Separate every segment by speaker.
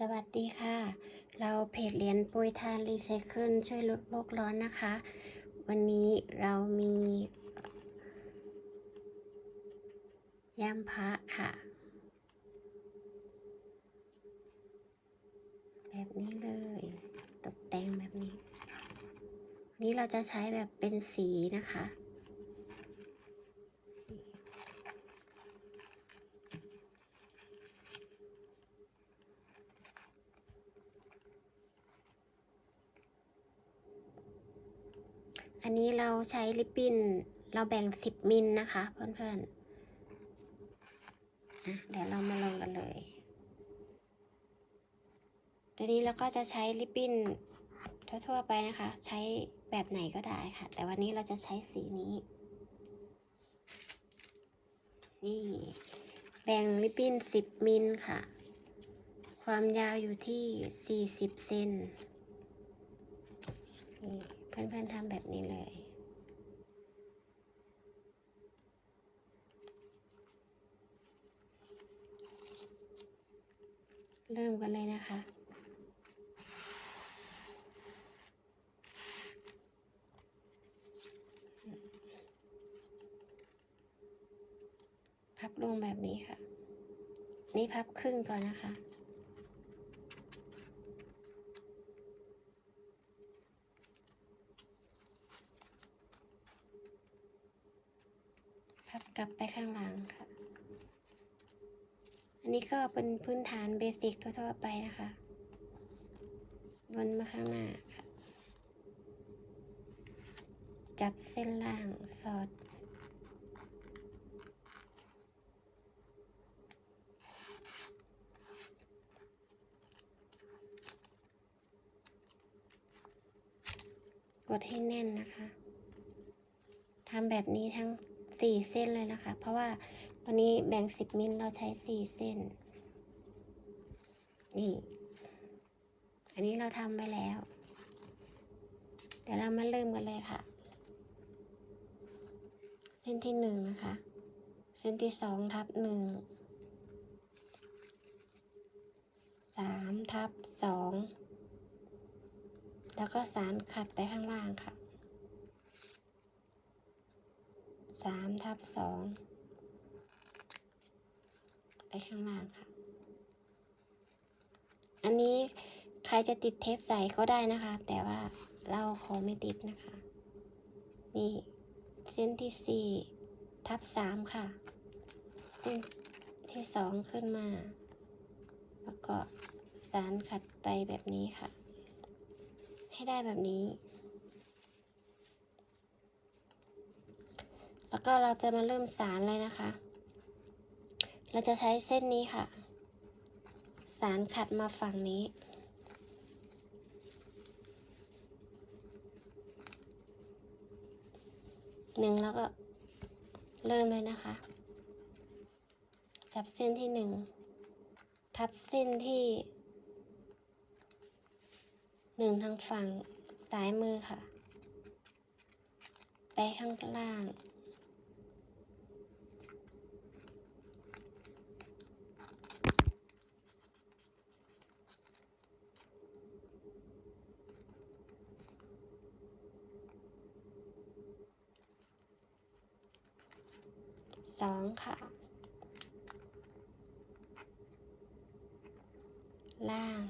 Speaker 1: สวัสดีค่ะ เราเพจเหรียญปุยทานรีไซเคิลช่วยลดโลกร้อนนะคะ วันนี้เรามีย่ามพระค่ะ แบบนี้เลย ตกแต่งแบบนี้ นี้เราจะใช้แบบเป็นสีนะคะ อันนี้เราใช้ลิปบิ้น เราแบ่ง 10 มิลนะคะเพื่อนๆเดี๋ยวเรามาลงกันเลยทีนี้เราก็จะใช้ลิปบิ้นทั่วๆไปนะคะ ใช้แบบไหนก็ได้ค่ะ แต่วันนี้เราจะใช้สีนี้ นี่ แบ่งลิปบิ้น 10 มิลค่ะ ความยาวอยู่ที่ 40 เซนนี่ พื่อนๆทำแบบนี้เลย เริ่มกันเลยนะคะพับลงแบบนี้ค่ะ นี่พับครึ่งก่อนนะคะ พั บกลับไปข้างหลังค่ะ อันนี้ก็เป็นพื้นฐานเบสิกทั่วๆไปนะคะ วนมาข้างหน้าค่ะ จับเส้นล่างสอดกดให้แน่นนะคะ ทำแบบนี้ทั้ง 4 เส้นเลยนะคะ เพราะว่าวันนี้แบ่ง 10 มิลเราใช้ 4 เส้น นี่ อันนี้เราทำไปแล้ว เดี๋ยวเรามาเริ่มกันเลยค่ะ เส้นที่ 1 นะคะ เส้นที่ 2 ทับ 1 3 ทับ 2 แล้วก็สารขัดไปข้างล่างค่ะ สามทับสองไปข้างล่างค่ะ อันนี้ใครจะติดเทปใส่ก็ได้นะคะ แต่ว่าเราขอไม่ติดนะคะ นี่ เส้นที่สี่ทับสามค่ะ เส้นที่สองขึ้นมา แล้วก็สารขัดไปแบบนี้ค่ะ ให้ได้แบบนี้ แล้วก็เราจะมาเริ่มสารเลยนะคะ เราจะใช้เส้นนี้ค่ะ สารขัดมาฝั่งนี้ หนึ่งแล้วก็เริ่มเลยนะคะ จับเส้นที่หนึ่ง ทับเส้นที่หนึ่งทางฝั่งซ้ายมือค่ะ ไปข้างล่าง สองค่ะ ล่าง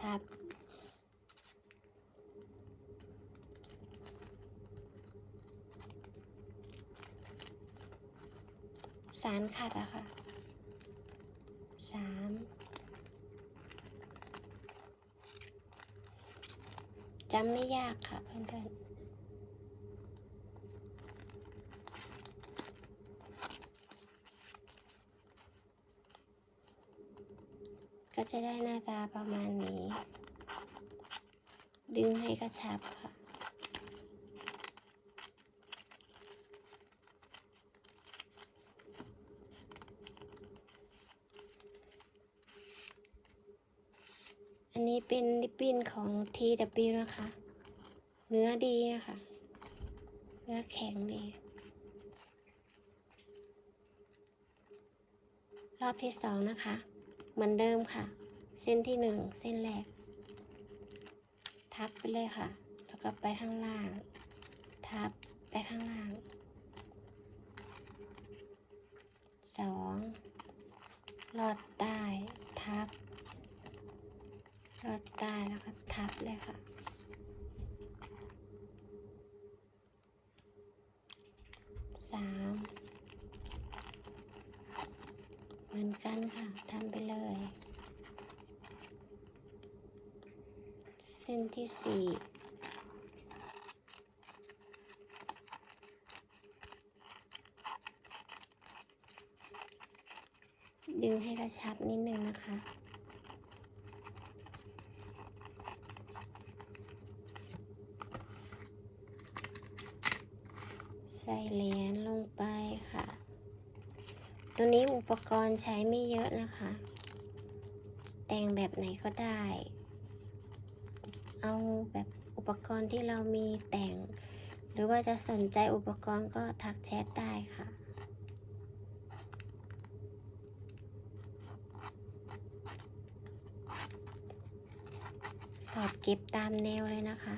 Speaker 1: ทับ สารขัดอะค่ะสามจำไม่ยากค่ะเพื่อนๆ ก็จะได้หน้าตาประมาณนี้ ดึงให้กระชับค่ะ อันนี้เป็นลิปบิ้นของ TW นะคะ เนื้อดีนะคะ เนื้อแข็งดีรอบที่สองนะคะ เหมือนเดิมค่ะ เส้นที่หนึ่งเส้นแรก ทับไปเลยค่ะ แล้วก็ไปข้างล่าง ทับไปข้างล่างสองลอดใต้ทับลอดใต้แล้วก็ทับเลยค่ะ สามเหมือนกันค่ะทำไปเลย เส้นที่สี่ ดึงให้กระชับนิดนึงนะคะ ใส่เหรียญลงไปค่ะ ตัวนี้อุปกรณ์ใช้ไม่เยอะนะคะ แต่งแบบไหนก็ได้ เอาแบบอุปกรณ์ที่เรามีแต่ง หรือว่าจะสนใจอุปกรณ์ก็ทักแชทได้ค่ะ สอดเก็บตามแนวเลยนะคะ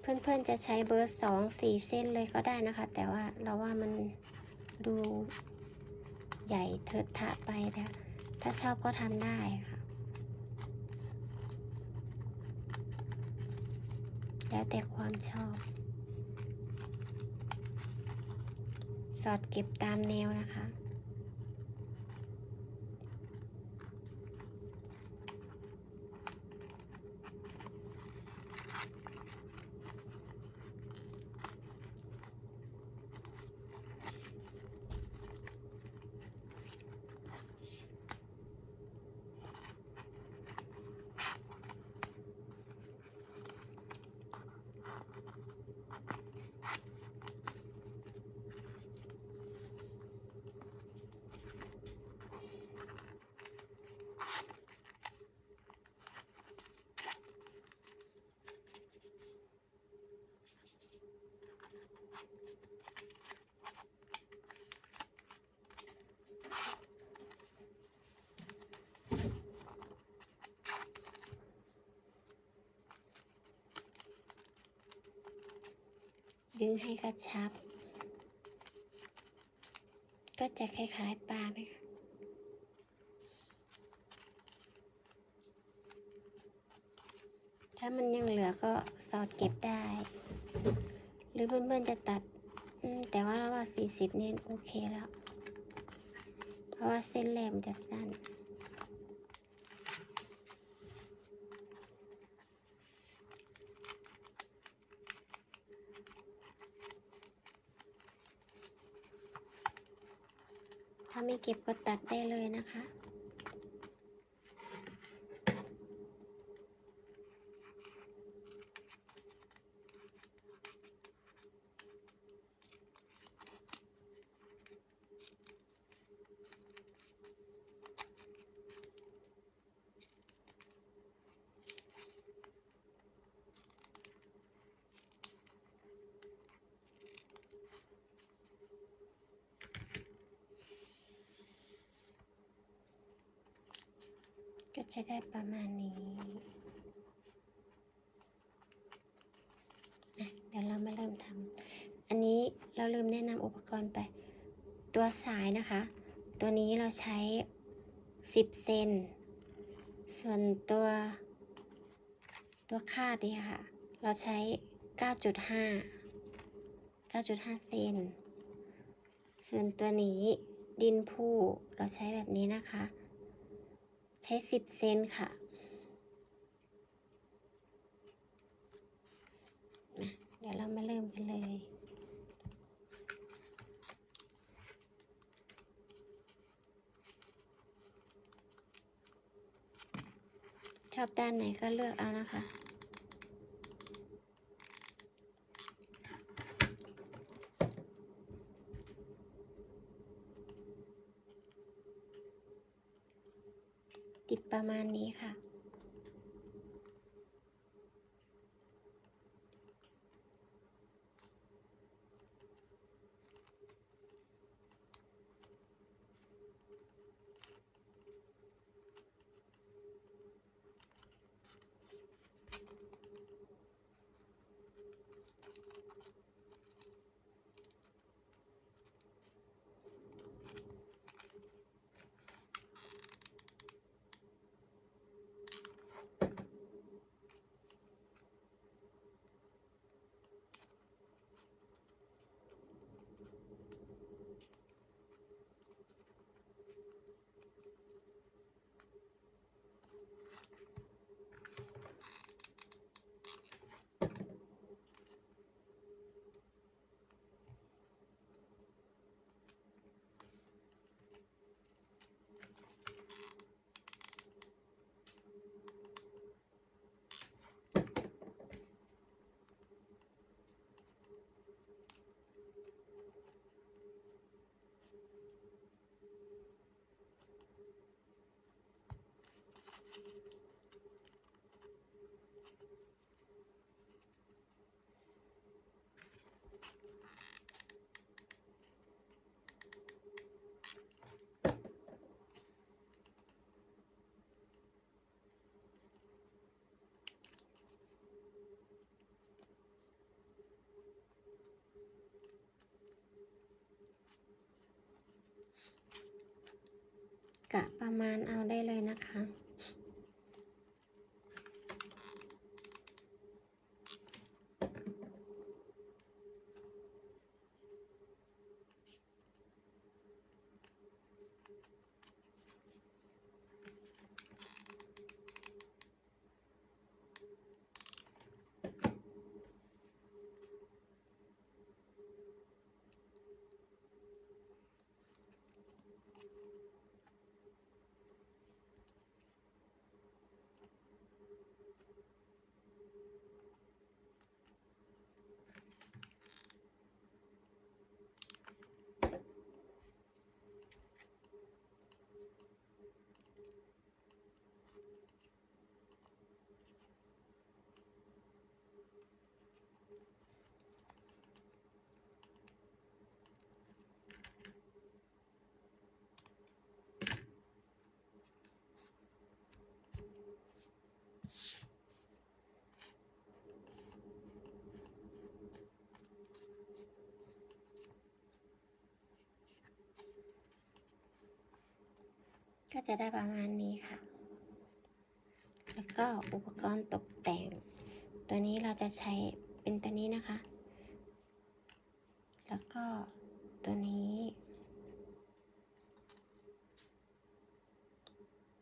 Speaker 1: เพื่อนๆจะใช้เบอร์สองสี่เส้นเลยก็ได้นะคะ แต่ว่าเราว่ามัน ดูใหญ่เถิดทะไปแต่ถ้าชอบก็ทำได้ค่ะ แล้วแต่ความชอบ สอดเก็บตามแนวนะคะ ดึงให้กระชับ ก็จะคล้ายๆปลาไหมคะถ้ามันยังเหลือก็สอดเก็บได้ หรือเพื่อนๆจะตัดแต่ว่าเราว่า 40เนี่ยโอเคแล้ว เพราะว่าเส้นแรกมันจะสั้น ไม่เก็บก็ตัดได้เลยนะคะ จะได้ประมาณนี้อะเดี๋ยวเรามาเริ่มทำอันนี้เราลืมแนะนำอุปกรณ์ไป ตัวสายนะคะ ตัวนี้เราใช้ 10 เซน ส่วนตัวตัวคาดนี่ค่ะ เราใช้ 9.5 9.5 เซน ส่วนตัวนี้ดินผู้เราใช้แบบนี้นะคะ ใช้ 10 เซนค่ะนะเดี๋ยวเรามาเริ่มกันเลยชอบด้านไหนก็เลือกเอานะคะ ประมาณเอาได้เลยนะคะ ก็จะได้ประมาณนี้ค่ะ แล้วก็อุปกรณ์ตกแต่ง ตัวนี้เราจะใช้เป็นตัวนี้นะคะ แล้วก็ตัวนี้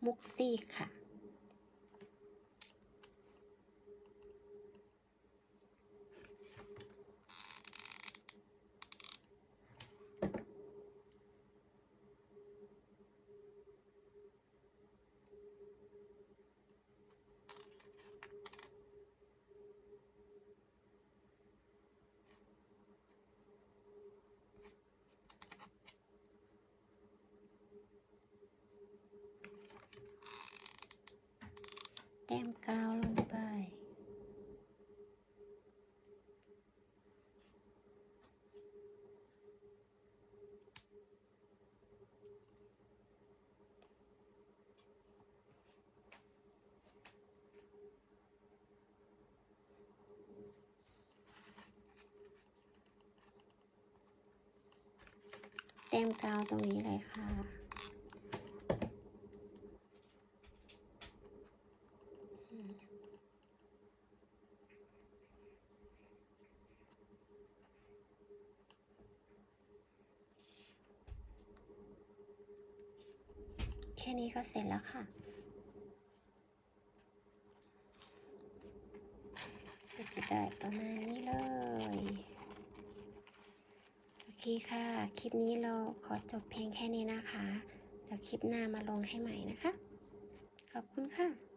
Speaker 1: มุกซี่ค่ะ แต้มกาวลงไป แต้มกาวตรงนี้เลยค่ะ นี้ก็เสร็จแล้วค่ะก็จะได้ประมาณนี้เลย โอเคค่ะ คลิปนี้เราขอจบเพียงแค่นี้นะคะ เดี๋ยวคลิปหน้ามาลงให้ใหม่นะคะ ขอบคุณค่ะ